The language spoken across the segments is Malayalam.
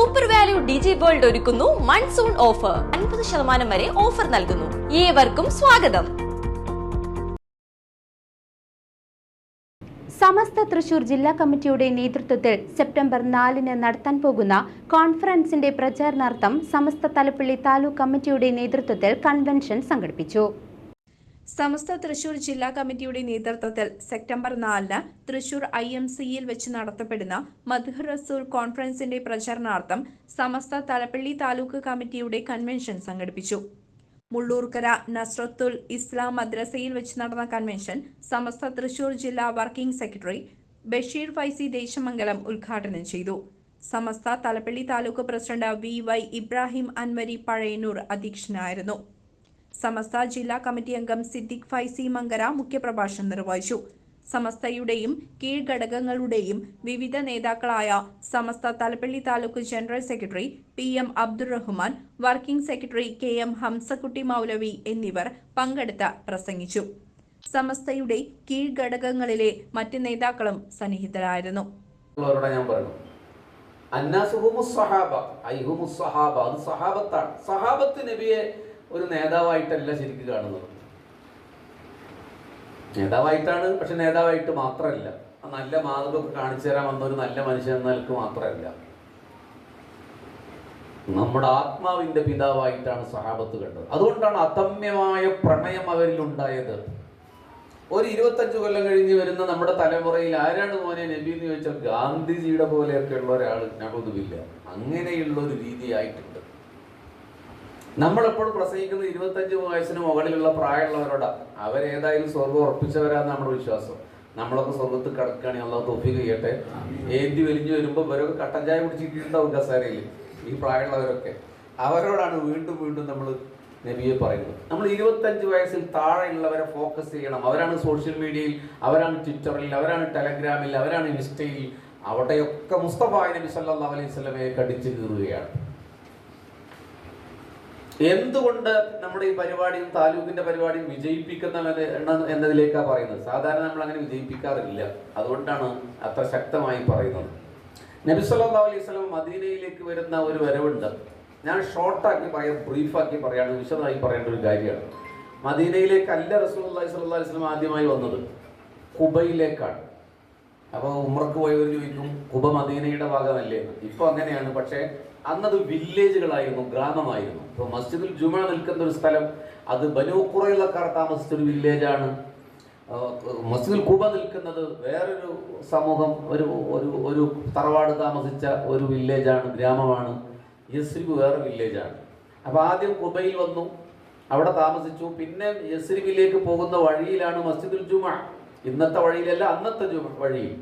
സൂപ്പർ വാല്യൂ ഡിജി വേൾഡ് ഒരുക്കുന്നു. മൺസൂൺ ഓഫർ അൻപത് ശതമാനം വരെ ഓഫർ നൽകുന്നു. ഏവർക്കും സ്വാഗതം. സമസ്ത തൃശൂർ ജില്ലാ കമ്മിറ്റിയുടെ നേതൃത്വത്തിൽ സെപ്റ്റംബർ നാലിന് നടത്താൻ പോകുന്ന കോൺഫറൻസിന്റെ പ്രചാരണാർത്ഥം സമസ്ത തലപ്പള്ളി താലൂക്ക് കമ്മിറ്റിയുടെ നേതൃത്വത്തിൽ കൺവെൻഷൻ സംഘടിപ്പിച്ചു. സമസ്ത തൃശൂർ ജില്ലാ കമ്മിറ്റിയുടെ നേതൃത്വത്തിൽ സെപ്റ്റംബർ നാലിന് തൃശൂർ ഐ എം സിയിൽ വെച്ച് നടത്തപ്പെടുന്ന മധുർ റസൂൽ കോൺഫറൻസിന്റെ പ്രചരണാർത്ഥം സമസ്ത തലപ്പള്ളി താലൂക്ക് കമ്മിറ്റിയുടെ കൺവെൻഷൻ സംഘടിപ്പിച്ചു. മുള്ളൂർക്കര നസ്രത്തുൽ ഇസ്ലാം മദ്രസയിൽ വെച്ച് നടന്ന കൺവെൻഷൻ സമസ്ത തൃശൂർ ജില്ലാ വർക്കിംഗ് സെക്രട്ടറി ബഷീർ ഫൈസി ദേശമംഗലം ഉദ്ഘാടനം ചെയ്തു. Samastha Thalappilly taluk president V Y Ibrahim Anwari Pazhayannur അധ്യക്ഷനായിരുന്നു. സമസ്ത ജില്ലാ കമ്മിറ്റി അംഗം സിദ്ദിഖ് ഫൈസി മങ്കര മുഖ്യപ്രഭാഷണം നിർവഹിച്ചു. സമസ്തയുടെയും കീഴ്ഘടകങ്ങളുടെയും വിവിധ നേതാക്കളായ Samastha Thalappilly taluk general secretary P M Abdurahman working secretary K M Hamzakutty Moulavi എന്നിവർ പങ്കെടുത്ത് പ്രസംഗിച്ചു. സമസ്തയുടെ കീഴ്ഘടകങ്ങളിലെ മറ്റ് നേതാക്കളും സന്നിഹിതരായിരുന്നു. സഹാബത്ത് നബിയെ ഒരു നേതാവായിട്ടല്ല ശരിക്കും കാണുന്നത്. നേതാവായിട്ടാണ് പക്ഷെ നേതാവായിട്ട് മാത്രമല്ല നല്ല മാതൃകയൊക്കെ കാണിച്ചു തരാൻ വന്ന ഒരു നല്ല മനുഷ്യൻ നിലയ്ക്ക് മാത്രമല്ല നമ്മുടെ ആത്മാവിന്റെ പിതാവായിട്ടാണ് സഹാബത്ത് കണ്ടത്. അതുകൊണ്ടാണ് അതമ്യമായ പ്രണയം അവരിൽ ഉണ്ടായത്. ഒരു ഇരുപത്തഞ്ച് കൊല്ലം കഴിഞ്ഞ് വരുന്ന നമ്മുടെ തലമുറയിൽ ആരാണ് മോനെ നബി എന്ന് ചോദിച്ചാൽ ഗാന്ധിജിയുടെ പോലെയൊക്കെ ഉള്ള ഒരാൾ ഞങ്ങളൊന്നുമില്ല. അങ്ങനെയുള്ള ഒരു രീതിയായിട്ടുണ്ട്. നമ്മളെപ്പോഴും പ്രസംഗിക്കുന്നത് ഇരുപത്തഞ്ച് വയസ്സിന് മുകളിലുള്ള പ്രായമുള്ളവരോടാ. അവരേതായാലും സ്വർഗം ഉറപ്പിച്ചവരാന്ന് നമ്മുടെ വിശ്വാസം. നമ്മളൊക്കെ സ്വർഗത്ത് കിടക്കുകയാണെങ്കിൽ അള്ളാഹ് തൊഫി ചെയ്യട്ടെ. ഏന്തി വലിഞ്ഞു വരുമ്പോൾ ഇവരൊക്കെ കട്ടൻ ചായ കുടിച്ചിട്ടുണ്ടാവും കസേരയിൽ ഈ പ്രായമുള്ളവരൊക്കെ. അവരോടാണ് വീണ്ടും വീണ്ടും നമ്മൾ നബിയെ പറയുന്നത്. നമ്മൾ ഇരുപത്തഞ്ച് വയസ്സിൽ താഴെയുള്ളവരെ ഫോക്കസ് ചെയ്യണം. അവരാണ് സോഷ്യൽ മീഡിയയിൽ അവരാണ് ട്വിറ്ററിൽ അവരാണ് ടെലഗ്രാമിൽ അവരാണ് ഇൻസ്റ്റയിൽ അവിടെയൊക്കെ മുസ്തഫ നബി സല്ലല്ലാഹു അലൈഹി സ്വലമയെ കടിച്ചു കീറുകയാണ്. എന്തുകൊണ്ട് നമ്മുടെ ഈ പരിപാടിയും താലൂക്കിന്റെ പരിപാടിയും വിജയിപ്പിക്കുന്ന എന്നതിലേക്കാണ് പറയുന്നത്? സാധാരണ നമ്മൾ അങ്ങനെ വിജയിപ്പിക്കാറില്ല. അതുകൊണ്ടാണ് അത്ര ശക്തമായി പറയുന്നത്. നബി സല്ലല്ലാഹു അലൈഹി മദീനയിലേക്ക് വരുന്ന ഒരു വരവുണ്ട്. ഞാൻ ഷോർട്ടാക്കി പറയാം ബ്രീഫാക്കി പറയാണ് വിശദമായി പറയേണ്ട ഒരു കാര്യമാണ്. മദീനയിലേക്ക് അല്ല റസൂലുള്ളാഹി സ്വല്ലാ അലൈഹി വസല്ലം ആദ്യമായി വന്നത്. കുബയിലേക്കാണ് അപ്പോൾ ഉമ്രക്ക് പോയവർ ചോദിക്കും കുബ മദീനയുടെ ഭാഗമല്ലേ എന്ന്. ഇപ്പൊ അങ്ങനെയാണ്. പക്ഷേ അന്നത് വില്ലേജുകളായിരുന്നു ഗ്രാമമായിരുന്നു. ഇപ്പൊ മസ്ജിദുൽ ജുമ നിൽക്കുന്ന ഒരു സ്ഥലം അത് ബനൂക്കുറയിലക്കാർ താമസിച്ച ഒരു വില്ലേജാണ്. മസ്ജിദുൽ കുബ നിൽക്കുന്നത് വേറൊരു സമൂഹം ഒരു ഒരു ഒരു തറവാട് താമസിച്ച ഒരു വില്ലേജാണ് ഗ്രാമമാണ്. യസ്രിബ് വേറെ വില്ലേജാണ്. അപ്പോൾ ആദ്യം കുബയിൽ വന്നു അവിടെ താമസിച്ചു. പിന്നെ യസ്രിബിലേക്ക് പോകുന്ന വഴിയിലാണ് മസ്ജിദുൽ ജുമ. ഇന്നത്തെ വഴിയിലല്ല അന്നത്തെ വഴിയിൽ.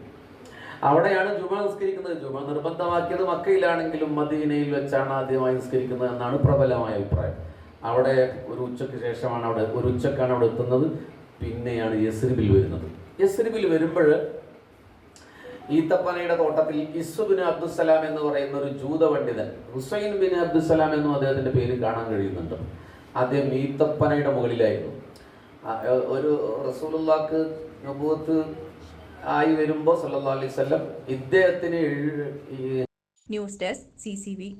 അവിടെയാണ് ജുമ നിസ്കരിക്കുന്നത്. ജുമ നിർബന്ധമാക്കിയത് മക്കയിലാണെങ്കിലും മദീനയിൽ വെച്ചാണ് ആദ്യമായി നിസ്കരിക്കുന്നത് എന്നാണ് പ്രബലമായ അഭിപ്രായം. അവിടെ ഒരു ഉച്ചയ്ക്ക് ശേഷമാണ് അവിടെ ഒരു ഉച്ചക്കാണ് അവിടെ എത്തുന്നത്. പിന്നെയാണ് യസ്രിബിൽ വരുന്നത്. യസ്രിബിൽ വരുമ്പോൾ ഈത്തപ്പനയുടെ തോട്ടത്തിൽ ഇസുബിൻ അബ്ദുസലാം എന്ന് പറയുന്ന ഒരു ജൂത പണ്ഡിതൻ ഹുസൈൻ ബിൻ അബ്ദുസലാം എന്നും അദ്ദേഹത്തിന്റെ പേര് കാണാൻ കഴിയുന്നുണ്ട്. അദ്ദേഹം ഈത്തപ്പനയുടെ മുകളിലായിരുന്നു. ഒരു റസൂലുള്ളാക്ക് നബൂത്ത് ആയി വരുമ്പോൾ സല്ലാ അലൈവല്ലം ഇദ്ദേഹത്തിന് ന്യൂസ് ഡെസ്ക് സി